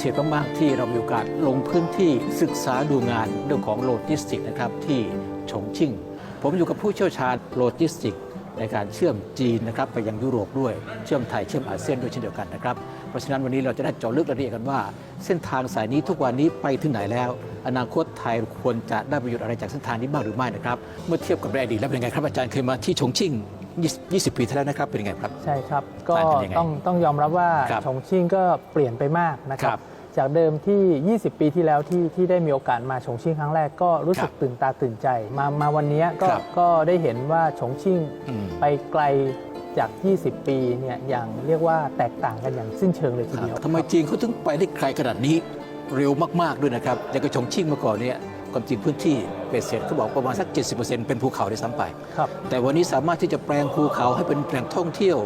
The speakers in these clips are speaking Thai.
เป็นโอกาสพิเศษมากๆที่เรามีโอกาสลงพื้นที่ศึกษาดูงานเรื่องของโลจิสติกส์นะครับที่ฉงชิ่ง ผมอยู่กับผู้เชี่ยวชาญโลจิสติกส์ในการเชื่อมจีนนะครับไปยังยุโรปด้วยเชื่อมไทยเชื่อมอาเซียนด้วยเช่นเดียวกันนะครับเพราะฉะนั้นวันนี้เราจะได้เจาะลึกรายละเอียดกันว่า เส้นทางสายนี้ทุกวันนี้ไปถึงไหนแล้ว อนาคตไทยควรจะได้ประโยชน์อะไรจากเส้นทางนี้บ้างหรือไม่นะครับเมื่อเทียบกับในอดีตแล้วเป็นยังไงครับอาจารย์เคยมาที่ฉงชิ่ง20 ปีที่แล้วนะครับเป็นยังไงครับ ใช่ครับ ก็ต่างกันยังไงต้องต้องยอมรับว่าครับชงชิ่งก็เปลี่ยนไปมากนะคครัรับบ จากเดิมที่ 20 ปีที่แล้วที่ที่ได้มีโอกาสมาชงชิ่งครั้งแรกก็รู้สึกครับตื่นตาตื่นใจ มามาวันนี้ก็ครับก็ได้เห็นว่าชงชิ่งอืม ไปไกลจาก 20 ปีเนี่ยอย่างเรียกว่าแตกต่างกันอย่างสิ้นเชิงเลยทีเดียว ทำไมจีนเขาถึงไปได้ไกลขนาดนี้เร็วมาก ๆ ด้วยนะครับอย่างกระชงชิ่งเมื่อก่อนเนี่ย ความจริงพื้นที่เป็นเศษเขาบอกประมาณสัก 70%เป็นภูเขาด้วยซ้ำไปครับแต่วันนี้สามารถที่จะแปลงภูเขาให้เป็นแหล่งท่องเที่ยว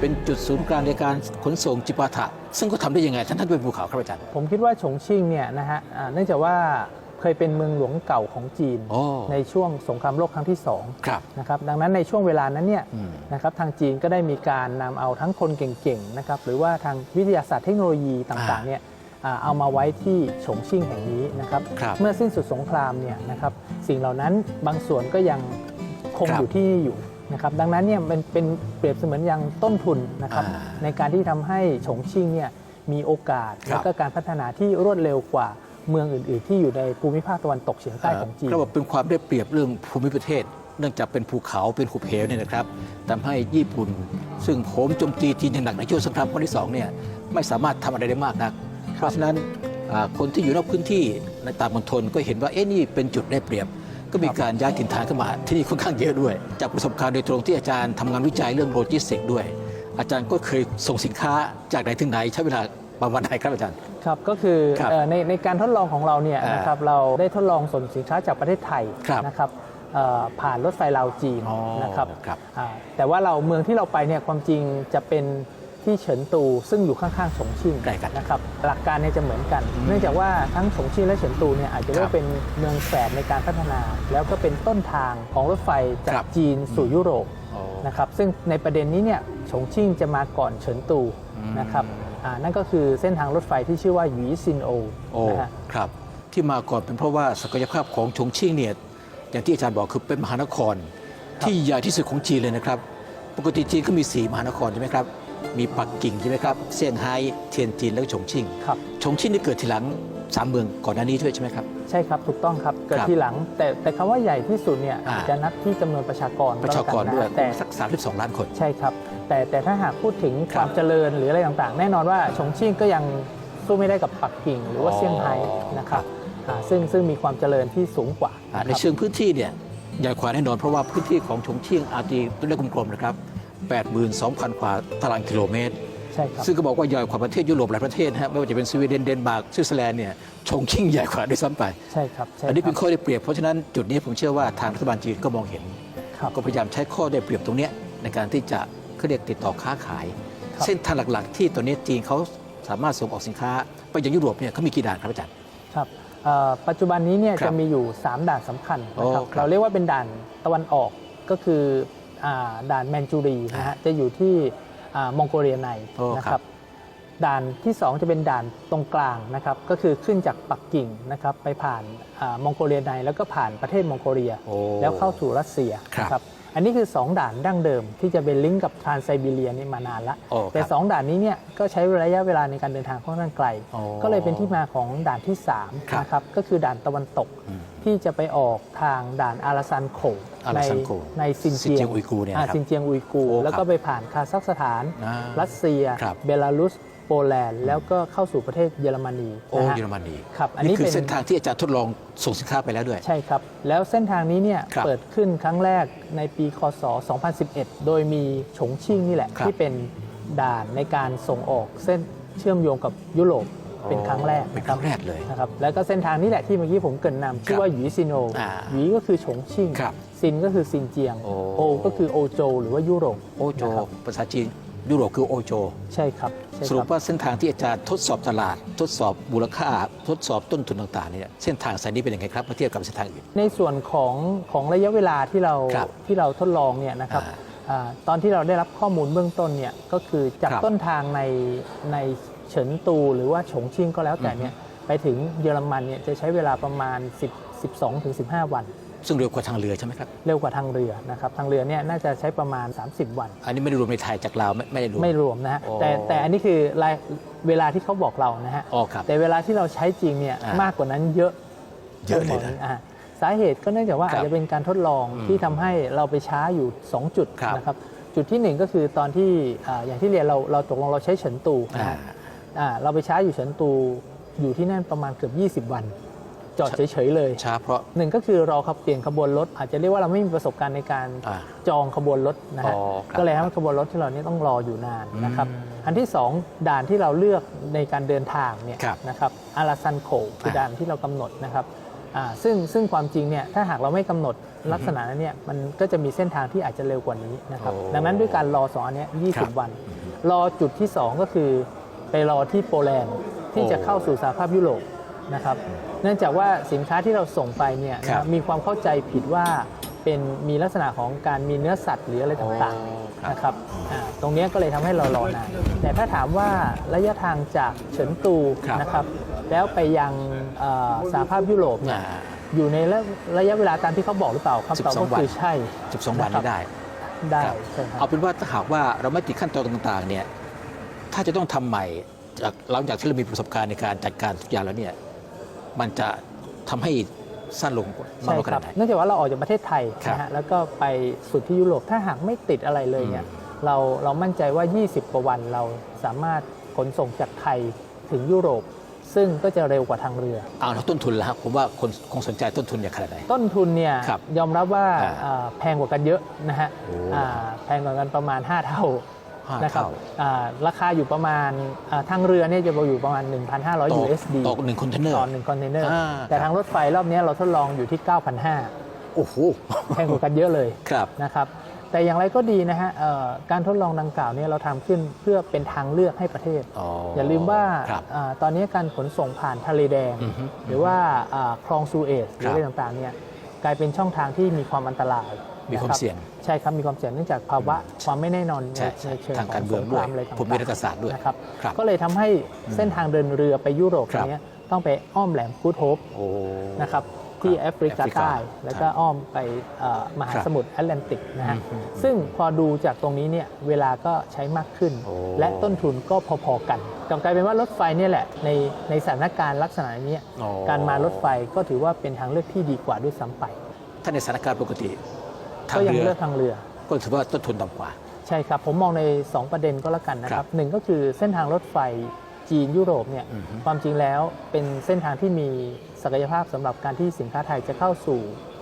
เป็นจุดศูนย์กลางในการขนส่งจิปาถะ ซึ่งเขาทำได้ยังไงท่านท่านเป็นภูเขาครับอาจารย์ ผมคิดว่าชงชิ่งเนี่ยนะฮะอ่าเนื่องจากว่าเคยเป็นเมืองหลวงเก่าของจีนโอ้ในช่วงสงครามโลกครั้งที่สองครับนะครับดังนั้นในช่วงเวลานั้นเนี่ยอืมนะครับทางจีนก็ได้มีการนำเอาทั้งคนเก่งๆนะครับหรือว่าทางวิทยาศาสตร์เทคโนโลยีต่างๆเนี่ยอ่า เอามาไว้ที่ฉงชิ่งแห่งนี้นะครับครับ เมื่อสิ้นสุดสงครามเนี่ยนะครับสิ่งเหล่านั้นบางส่วนก็ยังคงครับอยู่ที่นี่อยู่นะครับดังนั้นเนี่ยเป็นเป็นเปรียบเสมือนอย่างต้นทุนนะครับอ่าในการที่ทำให้ฉงชิ่งเนี่ยมีโอกาสครับแล้วก็การพัฒนาที่รวดเร็วกว่าเมืองอื่น ๆ ที่อยู่ในภูมิภาคตะวันตกเฉียงใต้ของจีนก็บอกเป็นความได้เปรียบเรื่องภูมิประเทศ เนื่องจากเป็นภูเขาเป็นหุบเหวเนี่ยนะครับทำให้ญี่ปุ่น ซึ่งโหมโจมตีจีนอย่างหนักในช่วงสงครามครั้งที่สองเนี่ยไม่สามารถทำอะไรได้มากนักเพ ราะฉะนั้นอ่าคนที่อยู่นอกพื้นที่ในต่างมณฑลก็เห็นว่าเอ๊ะนี่เป็นจุดได้เปรียบ ก็มีการย้ายถิ่นฐานเข้ามาที่นี่ค่อนข้างเยอะด้วย จากประสบการณ์โดยตรงที่อาจารย์ทำงานวิจัยเรื่องโลจิสติกส์ด้วย อาจารย์ก็เคยส่งสินค้าจากไหนถึงไหนใช้เวลาประมาณไหนครับอาจารย์ครับก็คือครับเอ่อในในการทดลองของเราเนี่ยอ่านนะครับเราได้ทดลองส่งสินค้าจากประเทศไทยครับนะครับเอ่อผ่านรถไฟลาวจีนอ๋อนะครับครับอ่าแต่ว่าเราเมืองที่เราไปเนี่ยความจริงจะเป็น ที่เฉินตูซึ่งอยู่ข้างๆฉงชิ่งใกล้กันนะครับหลักการเนี่ยจะเหมือนกัน เนื่องจากว่าทั้งฉงชิ่งและเฉินตูเนี่ยอาจจะเรียกครับว่าเป็นเมืองแฝดในการพัฒนา แล้วก็เป็นต้นทางของรถไฟจาครักบ จีนสู่ยุโรปอ๋อนะครับซึ่งในประเด็นนี้เนี่ยฉงชิ่งจะมาก่อนเฉินตูอืมนะครับอ่านั่นก็คือเส้นทางรถไฟที่ชื่อว่าหยีซินโอโอ้นะฮะ ครับ ที่มาก่อนเป็นเพราะว่าศักยภาพของชงชิ่งเนี่ยอย่างที่อาจารย์บอกคือเป็นมหานคร ที่ใหญ่ที่สุดของจีนเลยนะครับ ปกติจีนก็มีสีมหานครใช่ไหมครับ มีปักกิ่งใช่ไหมครับเซี่ยงไฮ้เทียนจินแล้วก็ฉงชิ่งครับฉงชิ่งนี่เกิดทีหลังสามเมืองก่อนหน้านี้ด้วยใช่ไหมครับ ใช่ครับถูกต้องครับเกิดครับทีหลัง แต่แต่คำว่าใหญ่ที่สุดเนี่ยอ่าอาจจะนับที่จำนวนประชากรประชากรแล้ด้วยกันนะแต่สัก 32 ล้านคน ใช่ครับ แต่แต่ถ้าหากพูดถึงคครับวามเจริญหรืออะไรต่างๆ แน่นอนว่าฉงชิ่งก็ยังสู้ไม่ได้กับปักกิ่ง หรือว่าอ๋อเซี่ยงไฮ้นะครับอ่าซึ่งซึ่งมีความเจริญที่สูงกว่าอ่าในนะครับเชิงพื้นที่เนี่ยใหญ่กว่าแน่นอนเพราะว่าพื้นที่ของฉงชิ่งอาตีตัวเลขกลมๆนะครับ 82,000 กว่าตารางกิโลเมตร ใช่ครับซึ่งก็บอกว่าใหญ่กว่าประเทศยุโรปหลายประเทศนะฮะไม่ว่าจะเป็นสวีเดนเดนมาร์กสวิตเซอร์แลนด์เนี่ยชงชิ่งใหญ่กว่าด้วยซ้ำไป ใช่ครับใช่อันนี้คเป็รันบข้อได้เปรียบเพราะฉะนั้นจุดนี้ผมเชื่อว่าทางรัฐบาลจีนก็มองเห็น ครับก็พยายามใช้ข้อได้เปรียบตรงเนี้ยในการที่จะเขาเรียกติดต่อค้าขาย ครับ เส้นทางหลักๆ ที่ตอนนี้จีนเขาสามารถส่งออกสินค้า ไปยังยุโรปเนี่ยเขามีกี่ด่านครับอาจารย์ ครับเอ่อปัจจุบันนี้เนี่ยครับจะมีอยู่ 3 ด่านสำคัญนะครับ โอ้ครับเราเรียกว่าเป็นด่านตะวันออกก็คืออา ด่านแมนจูรีนะฮะจะอยู่ที่อ่ามองโกเลียในโอ้ครับนะครับด่านที่ 2 จะเป็นด่านตรงกลางนะครับก็คือขึ้นจากปักกิ่งนะครับไปผ่านอามองโกเลียในแล้วก็ผ่านประเทศมองโกเลียโอ้แล้วเข้าสู่รัสเซียครับนะครับอันนี้คือ 2 ด่านดั้งเดิม ที่จะเป็นลิงก์กับทรานไซบีเรียนี่มานานละโอ้แต่ครับ2ด่านนี้เนี่ยก็ใช้ระยะเวลาในการเดินทางค่อนข้างไกลอ๋อก็เลยเป็นที่มาของด่านที่ครับ3นะครับก็คือด่านตะวันตกอืมที่จะไปออกทางด่านอาราซันโข อาในราซันโขในซินซินเจีเจียยงงอุยกูร์เนี่ยอ่านะครับ ซินเจียงอุยกูร์โอ้แล้วครัก็บไปผ่านคาซัคสถาน อ่ารัสเซีย ครับเบลารุส โปแลนด์ แล้วก็เข้าสู่ประเทศเยอรมนีโอ้นะฮะ เยอรมนีครับอันนี่นี้คือเป็น เส้นทางที่อาจารย์ทดลองส่งสินค้าไปแล้วด้วย ใช่ครับ แล้วเส้นทางนี้เนี่ยครับเปิดขึ้นครั้งแรกในปีคศ 2011 โดยมีฉงชิ่งนี่แหละ ครับที่เป็นด่านในการส่งออกเส้นเชื่อมโยงกับยุโรป เป็นครั้งแรกเป็นครั้งแรกเลยนะครับแล้วก็เส้นทางนี้แหละที่เมื่อกี้ผมเกรินนำชื่อว่าหยีซินโออ่าหยีก็คือฉงชิ่งครับซินก็คือซินเจียงโอ้โอก็คือโอโจ หรือว่ายุโรปโอโจนะครับภาษาจีนยุโรปคือโอโจ ใช่ครับใช่สครุรัปบว่าเส้นทางที่อาจารย์ทดสอบตลาด ทดสอบมูลค่า ทดสอบต้นทุนต่างๆเนี่ยเส้นทางสายนี้เป็นยังไงครับเมื่อเทียบกับเส้นทางอื่นในส่วนของของระยะเวลาที่เราครับที่เราทดลองเนี่ยนะครับอ่าอาตอนที่เราได้รับข้อมูลเบื้องต้นเนี่ยก็คือจากครับต้นทางในในเฉินตูหรือว่าฉงชิ่งก็แล้วแต่เนี่ยไปถึงเยอรมันเนี่ยจะใช้เวลาประมาณ 10 12ถึง15 วัน ซึ่งเร็วกว่าทางเรือใช่ไหมครับ เร็วกว่าทางเรือนะครับทางเรือเนี่ยน่าจะใช้ประมาณ 30 วัน อันนี้ไม่ได้รวมในไทยจากลาวไม่ไม่ได้รวม ไม่รวมนะฮะอ๋อแต่แต่อันนี้คือรายเวลาที่เขาบอกเรานะฮะอ๋อครับแต่เวลาที่เราใช้จริงเนี่ยอ่ามมากกว่านั้นเยอะเยอะเลยนะอ่าสาเหตุก็เนื่องจากว่าครับอาจจะเป็นการทดลองอืมที่ทำให้เราไปช้าอยู่ 2 จุดครับนะครับจุดที่ 1 ก็คือตอนที่อ่าอย่างที่เรียนเราเราตกลงเราใช้เฉินตูนะอ่าฮะอ่า เราไปช้าอยู่เฉินตูอยู่ที่นั่นประมาณเกือบ 20 วัน จอดเฉยๆเลยช้าเพราะหนึ่งก็คือรอขับเปลี่ยนขบวนรถ อาจจะเรียกว่าเราไม่มีประสบการณ์ในการอ่าจองขบวนรถนะฮะอ๋อครับก็เลยทำให้ขบวนรถที่เราเนี่ยต้องรออยู่นานนะครับอืมอันที่ 2 ด่านที่เราเลือกในการเดินทางเนี่ยครับนะครับอาราซันโขคืออ่าด่านที่เรากำหนดนะครับอ่าซึ่งซึ่งความจริงเนี่ยถ้าหากเราไม่กำหนดลักษณะนั้นเนี่ยมันก็จะมีเส้นทางที่อาจจะเร็วกว่านี้นะครับโอ้ดังนั้นด้วยการรอสองอันเนี้ยครับ20 วัน รอจุดที่ 2 ก็คือ ไปรอที่โปแลนด์ที่โอ้จะเข้าสู่สหภาพยุโรปนะครับเนื่องจากว่าสินค้าที่เราส่งไปเนี่ยครับนะมีความเข้าใจผิดว่าเป็นมีลักษณะของการมีเนื้อสัตว์หรืออะไรต่างโอ้ๆครับนะครับอ่าตรงเนี้ยก็เลยทำให้เรารอนานแต่ถ้าถามว่าระยะทางจากเฉินตูครับนะครับ แล้วไปยังเอ่อสหภาพยุโรปเนี่ยอ่าอยู่ในระระยะเวลาตามที่เขาบอกหรือเปล่าคำตอบ12ก็คือใช่12 วันนี้ได้ ได้ครับใช่ครัเอาบเป็นว่าถ้าหากว่าเราไม่ติดขั้นตอนต่างๆเนี่ย ถ้าจะต้องทำใหม่จากหลังจากที่เรามีประสบการณ์ในการจัดการทุกอย่างแล้วเนี่ยมันจะทำให้สั้นลงมากใช่น้อยขครันาบดไหนเนื่องจากว่าเราออกจากประเทศไทยครับนะฮะแล้วก็ไปสุดที่ยุโรปถ้าหากไม่ติดอะไรเลยเนี่ยเราเรามั่นใจว่า 20กว่าวันเราสามารถขนส่งจากไทยถึงยุโรป ซึ่งก็จะเร็วกว่าทางเรือเอาแล้วต้นทุนแล้วครับผมว่าคนคงสนใจต้นทุนอย่างขนาดไหนต้นทุนเนี่ยครับยอมรับว่าอ่าอ่าแพงกว่ากันเยอะนะฮะโอ้อ่าแพงกว่ากันประมาณ 5 เท่าห้า นะครับเท่าอ่าราคาอยู่ประมาณอ่าทางเรือเนี่ยจะอยู่ประมาณ 1,500ต่อ USD ต่อหนึ่งคอนเทนเนอร์ต่อหนึ่งคอนเทนเนอร์อ่าแต่ทางรถไฟรอบเนี้ยเราทดลองอยู่ที่ 9,500 โอ้โหแพงกว่ากันเยอะเลยครับนะครับแต่อย่างไรก็ดีนะฮะเอ่อการทดลองดังกล่าวเนี่ยเราทำขึ้นเพื่อเป็นทางเลือกให้ประเทศอ๋อออย่าลืมว่าครับอาตอนนี้การขนส่งผ่านทะเลแดงอือฮึหรือว่าอ่าคลองซูเอตหรืออะไรต่างๆเนี่ยกลายเป็นช่องทางที่มีความอันตราย มีความนะครับเสี่ยง ใช่ครับ มีความเสี่ยงเนื่องจากภาวะความไม่แน่นอนใช่ในใช่เชิงทางขอการงเมืสองงคด้วยรามอะไรต่างๆผมมีรัฐศาสตร์ด้วยนะครับครับก็เลยทำให้เส้นทางเดินเรือไปยุโรปครับเนี้ยต้องไปอ้อมแหลมกูดโฮปโอ้นะครับที่แอฟริกาแอฟริกาใต้แล้วก็ครับอ้อมไปเอ่อมหาครับสมุทรแอตแลนติกนะฮะอืมซึ่งพอดูจากตรงนี้เนี่ยเวลาก็ใช้มากขึ้นโอ้และต้นทุนก็พอๆกันกลับกลายเป็นว่ารถไฟเนี่ยแหละในในสถานการณ์ลักษณะนี้โอ้การมารถไฟก็ถือว่าเป็นทางเลือกที่ดีกว่าด้วยซ้ำไป ถ้าในสถานการณ์ปกติ ทางก็ยังเรือเลือกทางเรือ ก็ถือว่าต้นทุนต่ำกว่า ใช่ครับ ผมมองใน 2 ประเด็นก็แล้วกันนะคครัรับบหนึ่งก็คือเส้นทางรถไฟจีนยุโรปเนี่ยอือฮึความจริงแล้วเป็นเส้นทางที่มีศักยภาพสำหรับการที่สินค้าไทยจะเข้าสู่อ่า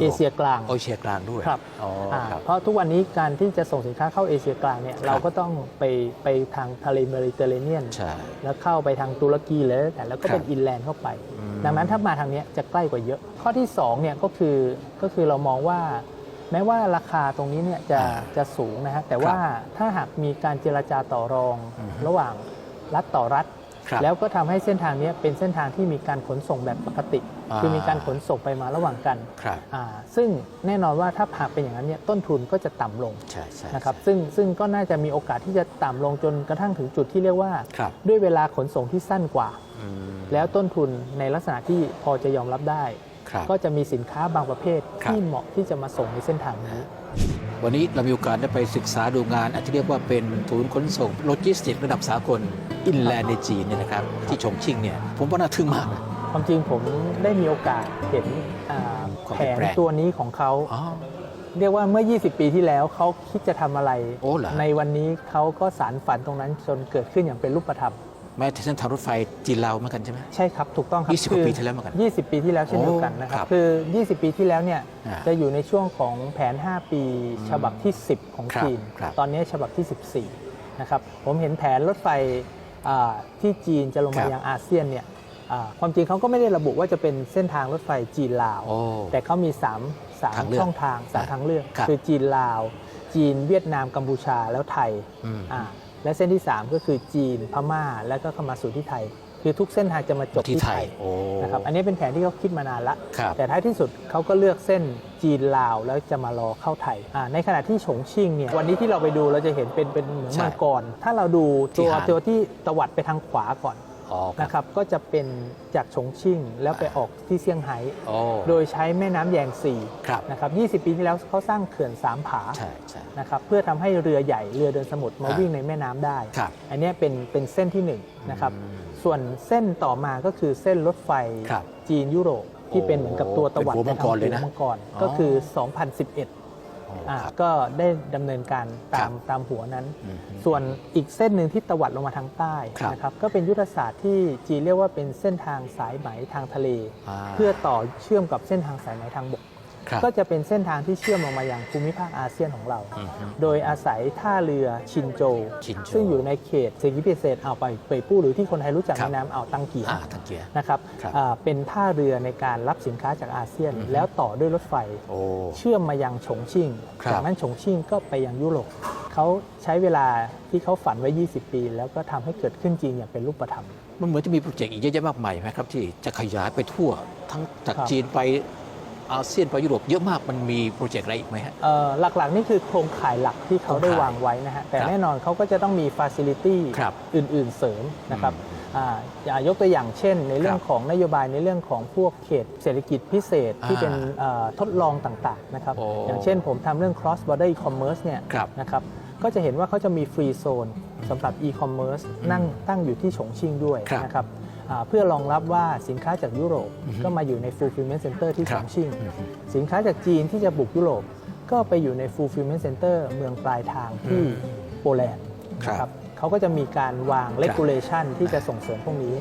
เอเชียกลางเอเชียกลางด้วยครับอ๋ออ่าครับเพราะทุกวันนี้การที่จะส่งสินค้าเข้าเอเชียกลางเนี่ยเราก็ต้องไปไปทางทะเลเมดิเตอร์เรเนียนใช่แล้วเข้าไปทางตุรกีเลยแต่แล้วก็เป็นครับอินแลนด์เข้าไปอืมดังนั้นถ้ามาทางเนี้ยจะใกล้กว่าเยอะ ข้อที่2เนี่ยก็คือก็คือเรามองว่าแม้ว่าราคาตรงนี้เนี่ยจะอ่าจะสูงนะฮะแต่ว่าถ้าหากมีการเจรจาต่อรองอือฮึระหว่างรัฐต่อรัฐครับ แล้วก็ทำให้เส้นทางเนี้ยเป็นเส้นทางที่มีการขนส่งแบบปกติอ่าคือมีการขนส่งไปมาระหว่างกันครับอ่าซึ่งแน่นอนว่าถ้าหากเป็นอย่างนั้นเนี่ยต้นทุนก็จะต่ำลงใช่ใช่นะครับซึ่งซึ่งก็น่าจะมีโอกาสที่จะต่ำลงจนกระทั่งถึงจุดที่เรียกว่าครับด้วยเวลาขนส่งที่สั้นกว่าอืมแล้วต้นทุนในลักษณะที่พอจะยอมรับได้ครับก็จะมีสินค้าบางประเภทครับที่เหมาะที่จะมาส่งในเส้นทางนี้ วันนี้เรามีโอกาสได้ไปศึกษาดูงานอาจจะเรียกว่าเป็นศูนย์ขนส่งโลจิสติกส์ระดับสากลอินแลนด์ในจีนเนี่ยนะครับที่ฉงชิ่งเนี่ยผมว่าน่าทึ่งมากนะ ความจริงผมได้มีโอกาสเห็นอ่าความแผเปลี่ยนนแปลงตัวนี้ของเขา อ๋อ เรียกว่าเมื่อ 20 ปีที่แล้วเขาคิดจะทำอะไร โอ้เหรอ ในวันนี้เขาก็สารฝันตรงนั้นจนเกิดขึ้นอย่างเป็นรูปธรรม แม้แต่เส้นทางรถไฟจีนลาวเหมือนกันใช่ไหม ใช่ครับ ถูกต้องครับ20กว่าปีที่แล้วเหมือนกัน20 ปีที่แล้วเช่นเดียวกันนะคโอ้ครัรับบคือ 20 ปีที่แล้วเนี่ยอ่าจะอยู่ในช่วงของแผน 5 ปีฉบับที่ 10 ของครับจีน ครับตอนนี้ฉบับที่ 14 นะครับ ผมเห็นแผนรถไฟอ่าที่จีนจะลงมายังอาเซียนเนี่ยอ่าความจริงเขาก็ไม่ได้ระบุว่าจะเป็นเส้นทางรถไฟจีนลาว โอ้ แต่เขามี3มทางเลือกช่องทางสามทางเลือกครับคือจีนลาว จีนเวียดนามกัมพูชาแล้วไทยอืมอ่า และเส้นที่ 3 ก็คือจีนพม่า แล้วก็เข้ามาสู่ที่ไทย คือทุกเส้นทางจะมาจบที่ที่ไทไทยยโอ้นะครับอันนี้เป็นแผนที่เขาคิดมานานละครับแต่ท้ายที่สุดเขาก็เลือกเส้นจีนลาวแล้วจะมารอเข้าไทยอ่าในขณะที่ฉงชิ่งเนี่ยวันนี้ที่เราไปดูเราจะเห็นเป็นเป็นเหมือนใช่มังกรถ้าเราดูตัวที่หางตัวที่ตวัดไปทางขวาก่อน อ๋อครับ นะครับก็จะเป็นจากฉงชิ่งแล้วไปออกที่เซี่ยงไฮ้โอ้โดยใช้แม่น้ำแยงซีครับนะครับ20 ปีที่แล้วเขาสร้างเขื่อนสามผาใช่ใช่ นะครับเพื่อทำให้เรือใหญ่เรือเดินสมุทรมาอ่าวิ่งในแม่น้ำได้ ครับอันเนี้ยเป็นเป็นเส้นที่1นงนะครับอืมส่วนเส้นต่อมาก็คือเส้นรถไฟครับจีนยุโรปที่เป็นเหมือนกับตัวตะวัดเป็นหัวมังกรเลยนะหัวมังกรอ๋อก็คือ 2011โอ้อ่าครับก็ได้ดำเนินการตามครับตามหัวนั้นอืมส่วนอีกเส้นหนึ่งที่ตวัดลงมาทางใต้ครับนะครับก็เป็นยุทธศาสตร์ที่จีนเรียกว่าเป็นเส้นทางสายไหมทางทะเล อ่า เพื่อต่อเชื่อมกับเส้นทางสายไหมทางบกครับ ก็จะเป็นเส้นทางที่เชื่อมลงมายังภูมิภาคอาเซียนของเราอืมฮึโดยอาศัยท่าเรือชินโจชินโจ ซึ่งอยู่ในเขตเศรษฐกิจพิเศษอ่าวไปเปยปู้หรือที่คนไทยรู้จักครับในนามอ่าวตังเกียอ่าทังเกียร์นะครับครับอ่าเป็นท่าเรือในการรับสินค้าจากอาเซียนอือฮึแล้วต่อด้วยรถไฟโอ้เชื่อมมายังฉงชิ่งครับจากนั้นฉงชิ่งก็ไปยังยุโรปเขาใช้เวลาที่เขาฝันไว้ 20 ปี แล้วก็ทำให้เกิดขึ้นจริงอย่างเป็นรูปธรรม มันเหมือนจะมีโปรเจกต์อีกเยอะแยะมากมายไหมครับที่จะขยายไปทั่วทั้งจากครับจีนไป อาเซียนไปยุโรปเยอะมากมันมีโปรเจกต์อะไรอีกไหมฮะ เอ่อหลักๆ นี่คือโครงข่ายหลักที่เขาได้โครงข่ายวางไว้นะฮะ แต่ครับแน่นอนเขาก็จะต้องมีฟ a ซิลิตี้ครับอื่นๆเสริมนะครับอืมอ่าอย่ายกตัวอย่างเช่น ในเรื่องครับของนโยบายในเรื่องของพวกเขตเศรษฐกิจพิเศษที่อ่าเป็นเอ่อทดลองต่างๆนะครับ โอ้อย่างเช่นผมทำเรื่อง cross border e-commerce เนี่ยครับนะครับ ก็จะเห็นว่าเขาจะมีฟรีโซนสำหรับ e-commerce นั่งตั้งอยู่ที่ฉงชิ่งด้วยครับ นะครับอ่า เพื่อรองรับว่าสินค้าจากยุโรปอือฮึก็มาอยู่ใน fulfillment center ที่คฉรับงชิ่งอืมฮึสินค้าจากจีนที่จะบุกยุโรป ก็ไปอยู่ใน fulfillment center เมืองปลายทางที่อืมโปแลนด์ครับนะครับเขาก็จะมีการวาง regulation ที่จะส่งเสริมพวกนี้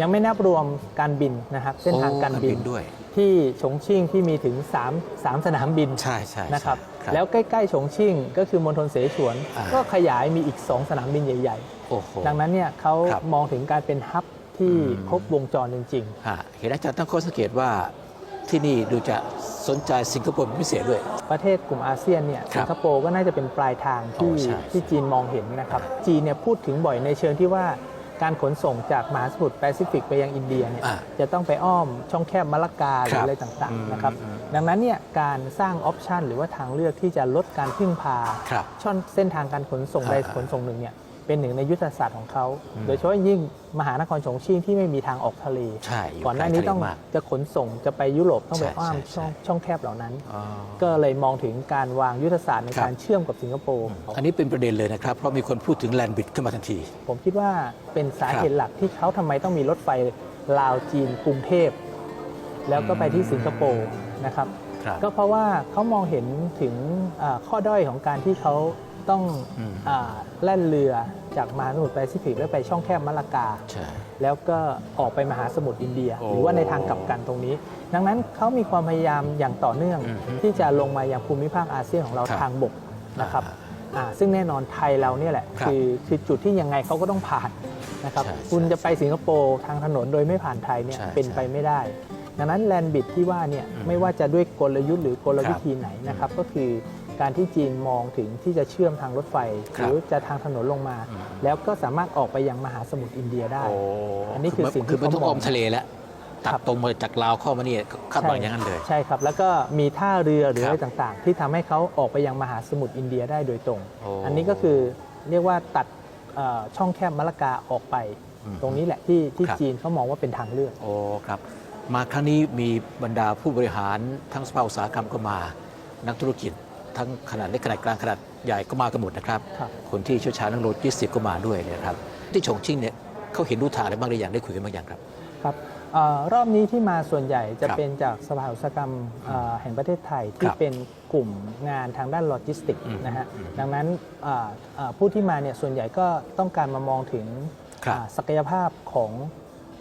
ยังไม่นับรวมการบินนะครับ เส้นทางการบินด้วยที่ฉงชิ่งที่มีถึง 3 3 สนามบินใช่ใช่นะครับใช่แล้วใกล้ๆฉงชิ่งก็คือมณฑลเสฉวนอ่าก็ขยายมีอีก 2 สนามบินใหญ่โอ้โหๆดังนั้นเนี่ยเขาครับมองถึงการเป็นฮับ ที่อืมครบวงจรจริงฮะเห็นอาจารย์ตั้งข้อสังเกตว่าที่นี่ดูจะสนใจสิงคโปร์เป็นพิเศษด้วยๆประเทศกลุ่มอาเซียนเนี่ยครัสิบงคโปร์ก็น่าจะเป็นปลายทางที่อ๋อใช่ที่จีนมองเห็นนะครับ จีนเนี่ยพูดถึงบ่อยในเชิงที่ว่าการขนส่งจากมหาสมุทรแปซิฟิกไปยังอินเดียเนี่ยอ่าจะต้องไปอ้อมช่องแคบมะละกาหครืรัอบอะไรต่างอืมๆนะครับอืมดังนั้นเนี่ยการสร้างออปชันหรือว่าทางเลือกที่จะลดการพึ่งพาครับช่องเส้นทางการขนส่งใดอ่าขนส่งหนึ่งเนี่ย เป็นหนึ่งในยุทธศาสตร์ของเขาอืมโดยเฉพาะยิ่งมหานครฉงชิ่งที่ไม่มีทางออกทะเล ใช่อยู่ก่อนหน้านี้ใกล้ทะเลต้องมากจะขนส่งจะไปยุโรปต้องไปใช่อ้อมใช่ช่องใช่ ช่องแคบเหล่านั้น อ๋อ ก็เลยมองถึงการวางยุทธศาสตร์ในครับ การเชื่อมกับสิงคโปร์ อันนี้เป็นประเด็นเลยนะครับ เพราะมีคนพูดถึงแลนด์บิดขึ้นมาทันที ผมคิดว่าเป็นสาเหตุหลักที่เขาทำไมต้องมีรถไฟลาวจีนกรุงเทพ แล้วก็ไปที่สิงคโปร์นะครับครับ ก็เพราะว่าเขามองเห็นถึงอ่าข้อด้อยของการที่เขาต้องอืมอาแล่นเรือจากมหาสมุทรแปซิฟิกแล้วไปช่องแคบมะละกาใช่แล้วก็ออกไปมหาสมุทรอินเดียโอ้หรือว่าในทางกลับกันตรงนี้ ดังนั้นเขามีความพยายามอย่างต่อเนื่องอืมที่จะลงมายังภูมิภาคอาเซียนของเราครับทางบกนะครับอ่าอ่าซึ่งแน่นอนไทยเราเนี่ยแหละครับคือคือจุดที่ยังไงเขาก็ต้องผ่านนะครับใช่คุณใช่จะไปสิงคโปร์ทางถนนโดยไม่ผ่านไทยเนี่ยใช่เป็นใช่ไปไม่ได้ ดังนั้นแลนบิดที่ว่าเนี่ยอืมไม่ว่าจะด้วยกลยุทธ์หรือกลวิครับธีไหนนะครับก็คือการที่จีนมองถึงที่จะเชื่อมทางรถไฟคหรับรือจะทางถนนลงมาอืมแล้วก็สามารถออกไปยังมหาสมุทรอินเดียได้โอ้อันนี้คือสิ่งที่คือไม่ต้องเขามอ้องอมทะเลแล้วตัดครับตรงมาจากลาวเข้ามานี่คาดหวังอย่างนั้นเลย ใช่ครับ แล้วก็มีท่าเรือหรือครับอะไรต่างๆ ที่ทำให้เขาออกไปยังมหาสมุทรอินเดียได้โดยตรงโอ้อันนี้ก็คือเรียกว่าตัดเอ่อช่องแคบมะละกาออกไปอืมตรงนี้แหละที่ที่ครับจีนเขามองว่าเป็นทางเลือกโอ้ครับ มาครั้งนี้มีบรรดาผู้บริหารทั้งสภาอุตสาหกรรมก็มา นักธุรกิจ ทั้งขนาดเล็กขนาดกลางขนาดใหญ่ก็มากันหมดนะครับครับคนที่เชี่ยวชาญเรื่องโลจิสติกส์ก็มาด้วยเนยนะครับ ที่ฉงชิ่งเนี่ยเขาเห็นรูทางอะไรบ้างหรือยังได้คุยกันบ้างยังครับครับเอ่อรอบนี้ที่มาส่วนใหญ่จะครับเป็นจากสภาอุตสาหกรรมเอ่อแห่งประเทศไทยที่ครับเป็นกลุ่มงานทางด้านโลจิสติกส์อืมนะฮะอืมดังนั้นเอ่อเอ่อผู้ที่มาเนี่ยส่วนใหญ่ก็ต้องการมามองถึงครับอ่าศักยภาพของ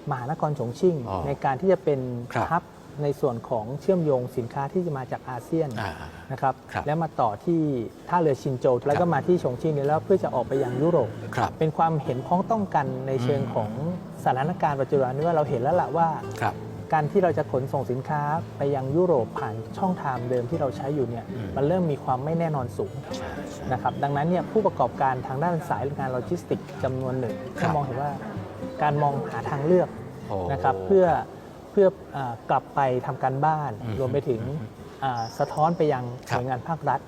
มหานครฉงชิ่ง อ๋อในการที่จะเป็นครับฮับในส่วนของเชื่อมโยงสินค้าที่จะมาจากอาเซียนอ่านะครับครับแล้วมาต่อที่ท่าเรือชินโจแล้วก็มาที่ฉงชิ่งเนี่ยแล้วเพื่อจะออกไปยังยุโรป ครับเป็นความเห็นพ้องต้องกันในเชิงอืมของสถานการณ์ปัจจุบันนี้ว่าเราเห็นแล้วล่ะว่า ครับ การที่เราจะขนส่งสินค้าไปยังยุโรปผ่านช่องทางเดิมที่เราใช้อยู่เนี่ยอืม มันเริ่มมีความไม่แน่นอนสูง ใช่ใช่ นะครับดังนั้นเนี่ยผู้ประกอบการทางด้านสายงานโลจิสติกส์จำนวนหนึ่งครัก็บมองเห็นว่า การมองหาทางเลือกโอ้นะครับเพื่อเพื่ออากลับไปทำการบ้านอืมรวมไปถึงอ่าสะท้อนไปยังครัหบน่วยงานภาครัฐ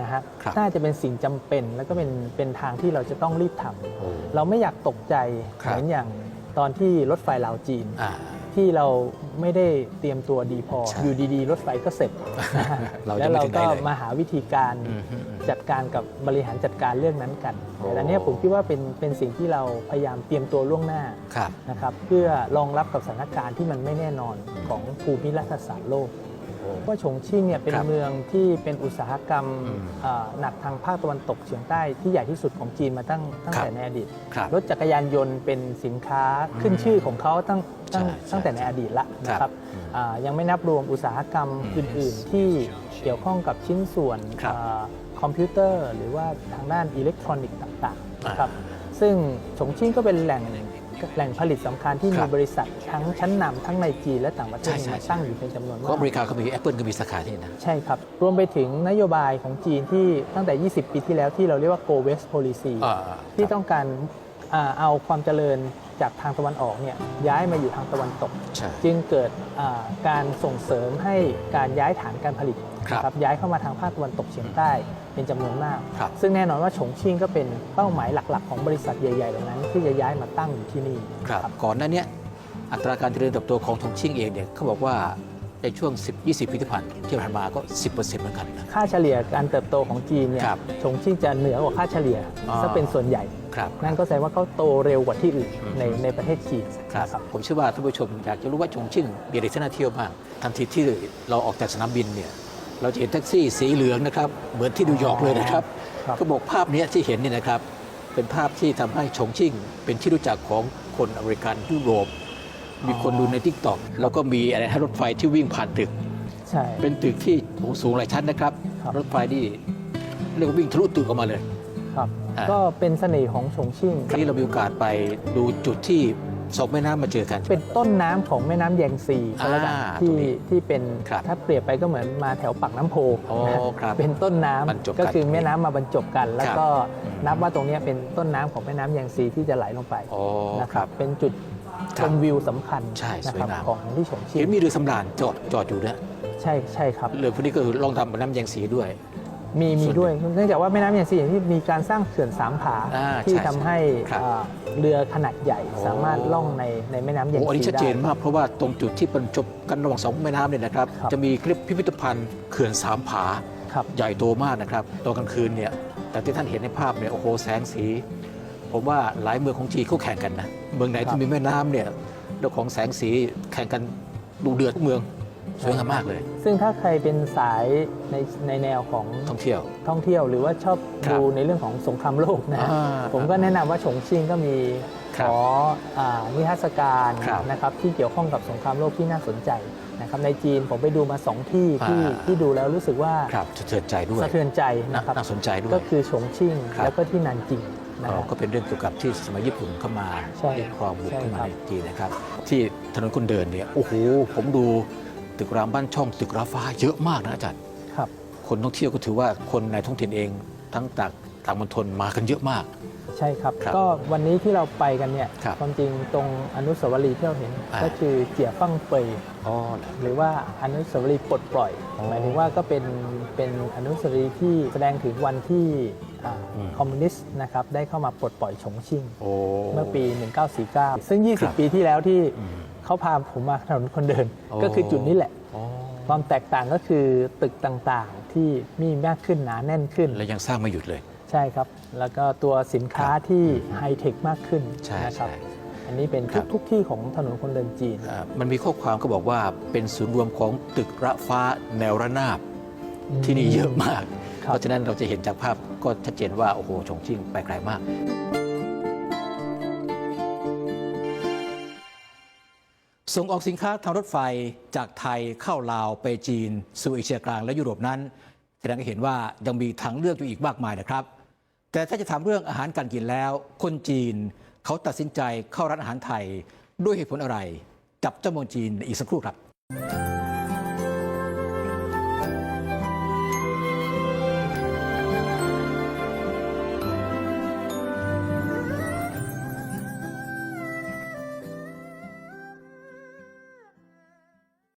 นะฮะครับน่าจะเป็นสิ่งจำเป็นแล้วก็เป็นเป็นทางที่เราจะต้องรีบทำโอ้เราไม่อยากตกใจครับเหมือนอย่างตอนที่รถไฟลาวจีนอ่า ที่เราไม่ได้เตรียมตัวดีพอ ใช่อยู่ดีๆ รถไฟก็เสร็จนะฮะเราจะแล้วไม่เราถึงไหนก็เลยมาหาวิธีการอืมอืมอืมจัดการกับบริหารจัดการเรื่องนั้นกันโอ้ แต่อันเนี้ยผมคิดว่าเป็นเป็นสิ่งที่เราพยายามเตรียมตัวล่วงหน้าครับ นะครับ เพื่อรองรับกับสถานการณ์ที่มันไม่แน่นอนของภูมิรัฐศาสตร์โลก ว่าฉงชิ่งเนี่ยเป็นครับเมืองที่เป็นอุตสาหกรรมอืมเอ่อหนักทางภาคตะวันตกเฉียงใต้ที่ใหญ่ที่สุดของจีนมาตั้งตั้งครับแต่ในอดีตครับรถจักรยานยนต์เป็นสินค้าขึ้นชื่อของเขาตั้งตั้งใช่ใช่ตั้งแต่ในอดีตละนะคครัรับบอืมอ่ายังไม่นับรวมอุตสาหกรรมอืมอื่น ๆ ที่เกี่ยวข้องกับชิ้นส่วนครับอ่าคอมพิวเตอร์ หรือว่าทางด้านอิเล็กทรอนิกส์ต่างๆนะครับอ่ซึ่งฉงชิ่งก็เป็นแหล่ง แหล่งผลิตสำคัญที่คมีรับบริษัททั้งชั้นนำทั้งในจีนและต่างประเทศใช่ใช่มาตั้งอยู่เป็นจำนวนเพมาราะกอเมริกาก็มี Apple ก็มีสาขาที่นี่นะใช่ครับ รวมไปถึงนโยบายของจีนที่ตั้งแต่ 20 ปีที่แล้วที่เราเรียกว่า Go West Policy อ่าที่ต้องการอ่าเอาความเจริญจากทางตะวันออกเนี่ยย้ายมาอยู่ทางตะวันตกใช่จึงเกิดอ่าการส่งเสริมให้การย้ายฐานการผลิตครับนะครับย้ายเข้ามาทางภาคตะวันตกเฉียงใต้ เป็นจำนวนมากครับซึ่งแน่นอนว่าฉงชิ่งก็เป็นเป้าหมายหลัก ๆ ของบริษัทใหญ่ๆเหล่านั้น ที่จะย้ายมาตั้งอยู่ที่นี่ครับก่อนหน้าเนี้ยอัตราการเจริญเติบโตของทงชิ่งเองเนี่ยเขาบอกว่าในช่วง 10-20 ปีที่ผ่านที่ผ่านมาก็ 10%เหมือนกันนะค่าเฉลี่ยการเติบโตของจีนเนี่ยครับฉงชิ่งจะเหนือกว่าค่าเฉลี่ยอ่าซะเป็นส่วนใหญ่ครับนั่นก็แสดงว่าเขาโตเร็วกว่าที่อื่นอืมในในประเทศจีนครับนะครับผมเชื่อว่าท่านผู้ชมอยากจะรู้ว่าชงชิ่งมีอะไรที่น่าเที่ยวมากทันทีที่เราออกจากสนามบินเนี่ย เราจะเห็นแท็กซี่สีเหลืองนะครับ เหมือนที่นิวยอร์กเลยนะครับครับก็บอกภาพเนี้ยที่เห็นเนี่ยนะครับ เป็นภาพที่ทำให้ชงชิ่ง เป็นที่รู้จักของคนอเมริกันยุโรป มีคนดูในทิกตอกแล้วก็มีอะไรให้รถไฟที่วิ่งผ่านตึกใช่เป็นตึกที่สูงหลายชั้นนะครับครับ รถไฟที่เรียกว่าวิ่งทะลุตึกออกมาเลยครับอ่าก็เป็นเสน่ห์ของฉงชิ่งครั้งนี้เรามีโอกาสไปดูจุดที่ สองแม่น้ำมาเจอกัน เป็นต้นน้ำของแม่น้ำแยงซีก็แล้วกันอ่าตรที่งนี้ที่เป็นครับถ้าเปรียบไปก็เหมือนมาแถวปากน้ำโพอ๋อนะฮะครับเป็นต้นน้ำบรรจบกันก็คือแม่น้ำมาบรรจบกัน แล้วก็อืมนับว่าตรงเนี้ยเป็นต้นน้ำของแม่น้ำแยงซีที่จะไหลลงไปอ๋อนะคครัรับบเป็นจุดคชรับมวิวสำคัญใช่นะสวยครับงาม ของที่ฉงชิ่เห็นงมีเรือสำราญจอดจอดอยู่นะใช่ใช่ครับ เรือพวกนี้ก็คือลองทำกับน้ำแยงสีด้วย มีมีส่วนด้วยเนื่องจากว่าแม่น้ำแยงซีอย่างที่มีการสร้างเขื่อนสามผาอ่าที่ใช่ทำให้ครับ อ่าเรือขนาดใหญ่โอ้สามารถล่องในในแม่น้ำแยงโอ้อันซีนี้ชัดได้ เจนมากเพราะว่าตรงจุดที่บรรจบกันระหว่างสองแม่น้ำเนี่ยนะครับ ครับ จะมีคลิปพิพิธภัณฑ์เขื่อนสามผา ครับ ใหญ่โตมากนะครับตอนกลางคืนเนี่ยแต่ที่ท่านเห็นในภาพเนี่ยโอ้โหแสงสี ผมว่าหลายเมืองของจีนเขาแข่งกันนะเมืองไหนครัที่บมีแม่น้ำเนี่ยเรื่องของแสงสีแข่งกันดูเดือดทุกเมือง สวยงามมากเลย ซึ่งถ้าใครเป็นสายในในแนวของท่องเที่ยว ท่องเที่ยวหรือว่าชอบครับดูในเรื่องของสงครามโลกนะฮะอ่าผมก็แนะนำว่าฉงชิ่งก็มีคขรับออ่านิทรรศการครับนะครับที่เกี่ยวข้องกับสงครามโลกที่น่าสนใจนะครับในจีนผมไปดูมาสองที่ที่อ่าที่ดูแล้วรู้สึกว่าครับสะเทือนใจด้วยสะเทือนใจน่านะครับน่าสนใจด้วยก็คือฉงชิ่งครับแล้วก็ที่นันจิงนะเอ่อฮะก็เป็นเรื่องเกี่ยวกับที่สมัยญี่ปุ่นเข้ามาใช่เรียกความบุกใช่เข้ามาครับในจีนนะครับ ที่ถนนคนเดินเนี่ยโอ้โหผมดู ตึกรามบ้านช่องตึกราฟ้าเยอะมากนะอาจารย์ครับ คนท่องเที่ยวก็ถือว่าคนในท้องถิ่นเอง ทั้งจากต่างมณฑลมากันเยอะมาก ใช่ครับ ครับก็วันนี้ที่เราไปกันเนี่ยครับความจริงตรงอนุสาวรีย์ที่เราเห็น อ่า ก็คือเจียฟั่งเฟยอ๋อหรือว่าอนุสาวรีย์ปลดปล่อย อ๋อหมายถึงว่าก็เป็นเป็นอนุสาวรีย์ที่แสดงถึงวันที่อ่าอืม คอมมิวนิสต์นะครับได้เข้ามาปลดปล่อยฉงชิ่ง โอ้ เมื่อปี 1949 ซึ่ง ครับ20 ปีที่แล้วที่อืม เขาพาผมมาถนนคนเดินโอ้ก็คือจุดนี้แหละอ๋อความแตกต่างก็คือตึกต่างๆที่มีมากขึ้นหนาแน่นขึ้น และยังสร้างไม่หยุดเลย ใช่ครับ แล้วก็ตัวสินค้าครับที่ไฮเทคมากขึ้นใช่นะครับใช่อันนี้เป็นครัทุบกทุกที่ของถนนคนเดินจีนอ่ามันมีข้อความก็บอกว่าเป็นศูนย์รวมของตึกระฟ้าแนวระนาบที่นี่เยอะมากครับเพราะฉะนั้นเราจะเห็นจากภาพก็ชัดเจนว่า โอ้โหชงชิ่งไปไกลมาก ส่งออกสินค้าทางรถไฟจากไทยเข้าลาวไปจีน สู่เอเชียกลางและยุโรปนั้น แสดงให้เห็นว่ายังมีทางเลือกอยู่อีกมากมายนะครับ แต่ถ้าจะถามเรื่องอาหารการกินแล้ว คนจีนเขาตัดสินใจเข้าร้านอาหารไทย ด้วยเหตุผลอะไร จับเจ้ามองจีนอีกสักครู่ครับ